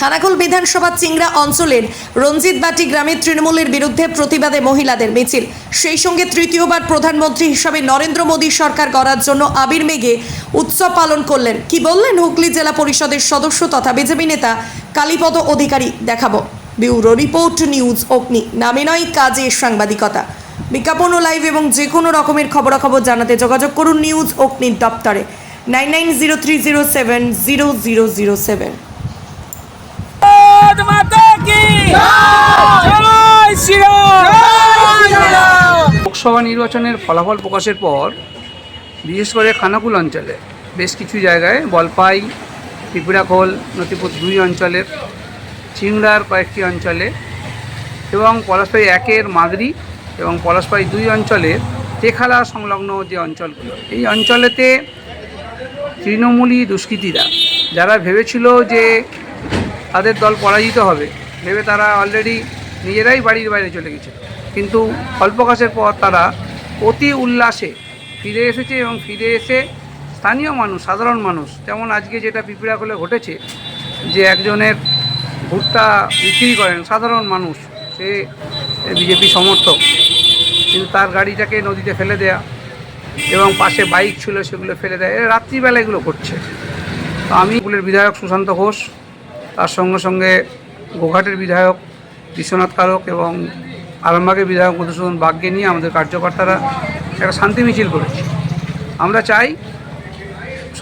খানাকুল বিধানসভা চিংড়া অঞ্চলের রঞ্জিত বাটি গ্রামের তৃণমূলের বিরুদ্ধে প্রতিবাদে মহিলাদের মিছিল। সেই সঙ্গে তৃতীয়বার প্রধানমন্ত্রী হিসাবে নরেন্দ্র মোদী সরকার গড়ার জন্য আবির মেঘে উৎসব পালন করলেন। কি বললেন হুগলি জেলা পরিষদের সদস্য তথা বিজেপি নেতা? কালীপদ অধিকারী দেখাবো। ব্যুরো রিপোর্ট, নিউজ অগ্নি। নামে নয়, কাজে সাংবাদিকতা। বিজ্ঞাপন ও লাইভ এবং যে কোনো রকমের খবরাখবর জানাতে যোগাযোগ করুন নিউজ অগ্নির দপ্তরে। Nine nine zero three zero seven zero zero zero seven. Bharat Mata কি? জয় শ্রীরাম লোকসভা নির্বাচনের ফলাফল প্রকাশের পর, বিশেষ করে খানাকুল অঞ্চলে বেশ কিছু জায়গায় বলপাই ত্রিপুরাখোল নথিপুর দুই অঞ্চলের, চিংড়ার কয়েকটি অঞ্চলে এবং পলাশপাই একের মাদরি এবং পলাশপাই দুই অঞ্চলের তেখালা সংলগ্ন যে অঞ্চলগুলো, এই অঞ্চলেতে তৃণমূলী দুষ্কৃতীরা, যারা ভেবেছিল যে তাদের দল পরাজিত হবে। ভেবে তারা অলরেডি নিজেরাই বাড়ির বাইরে চলে গেছে। কিন্তু অল্প অল্পকাশের পর তারা অতি উল্লাসে ফিরে এসেছে এবং ফিরে এসে স্থানীয় মানুষ, সাধারণ মানুষ, যেমন আজকে যেটা পিপিড়াকলে ঘটেছে যে একজনের ভুট্টা বিক্রি করেন সাধারণ মানুষ, সে বিজেপি সমর্থক, কিন্তু তার গাড়িটাকে নদীতে ফেলে দেয়া এবং পাশে বাইক ছিল সেগুলো ফেলে দেয়। রাত্রিবেলা এগুলো করছে তো আমি স্কুলের বিধায়ক সুশান্ত ঘোষ তার সঙ্গে সঙ্গে গোঘাটের বিধায়ক বিশ্বনাথ কারক এবং আরামবাগের বিধায়ক মধুসূদন বাগকে নিয়ে আমাদের কার্যকর্তারা একটা শান্তি মিছিল করেছে। আমরা চাই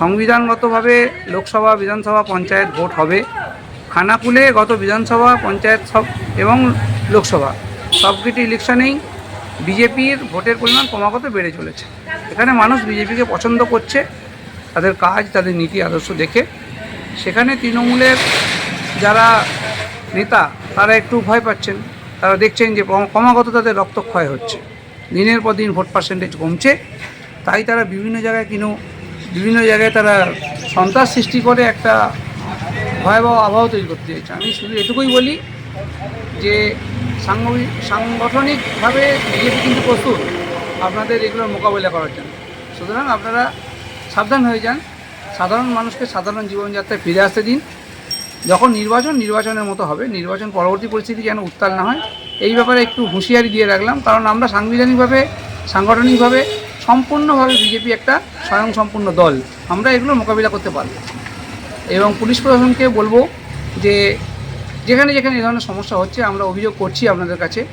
সংবিধানগতভাবে লোকসভা, বিধানসভা, পঞ্চায়েত ভোট হবে। খানাকুলে গত বিধানসভা, পঞ্চায়েত সব এবং লোকসভা সব সবকটি ইলেকশনেই বিজেপির ভোটের পরিমাণ ক্রমাগত বেড়ে চলেছে। এখানে মানুষ বিজেপিকে পছন্দ করছে, তাদের কাজ, তাদের নীতি, আদর্শ দেখে। সেখানে তৃণমূলের যারা নেতা, তারা একটু ভয় পাচ্ছেন। তারা দেখছেন যে ক্রমাগত তাদের রক্তক্ষয় হচ্ছে। দিনের পর দিন ভোট পার্সেন্টেজ কমছে। তাই তারা বিভিন্ন জায়গায় কিনো বিভিন্ন জায়গায় তারা সন্ত্রাস সৃষ্টি করে একটা ভয়াবহ আবহাওয়া তৈরি করতে চাইছে। আমি শুধু এটুকুই বলি যে সাংগঠনিক সাংগঠনিকভাবে বিজেপি কিন্তু প্রস্তুত আপনাদের এগুলোর মোকাবিলা করার জন্য। সুতরাং আপনারা সাবধান হয়ে যান। সাধারণ মানুষকে সাধারণ জীবনযাত্রায় ফিরে আসতে দিন। যখন নির্বাচন নির্বাচনের মতো হবে। নির্বাচন পরবর্তী পরিস্থিতি যেন উত্তাল না হয়। এই ব্যাপারে একটু হুঁশিয়ারি দিয়ে রাখলাম। কারণ আমরা সাংবিধানিকভাবে সাংগঠনিকভাবে সম্পূর্ণভাবে বিজেপি একটা স্বয়ংসম্পূর্ণ দল। আমরা এগুলো মোকাবিলা করতে পারব। এবং পুলিশ প্রশাসনকে বলব যে যেখানে যেখানে এই ধরনের সমস্যা হচ্ছে আমরা অভিযোগ করছি আপনাদের কাছে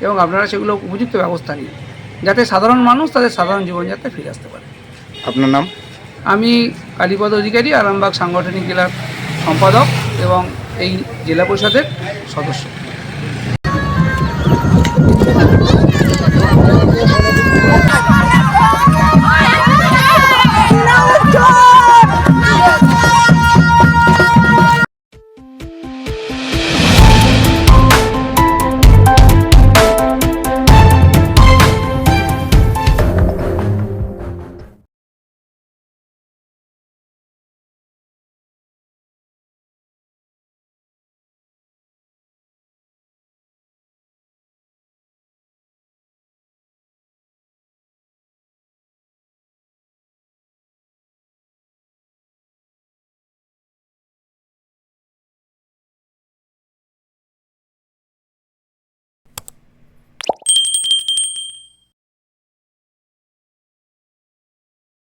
এবং আপনারা সেগুলো উপযুক্ত ব্যবস্থা নিন। যাতে সাধারণ মানুষ তাদের সাধারণ জীবনযাত্রায় ফিরে আসতে পারে। আপনার নাম? আমি কালীপদ অধিকারী আরামবাগ সাংগঠনিক জেলার সম্পাদক। এবং এই জেলা পরিষদের সদস্য।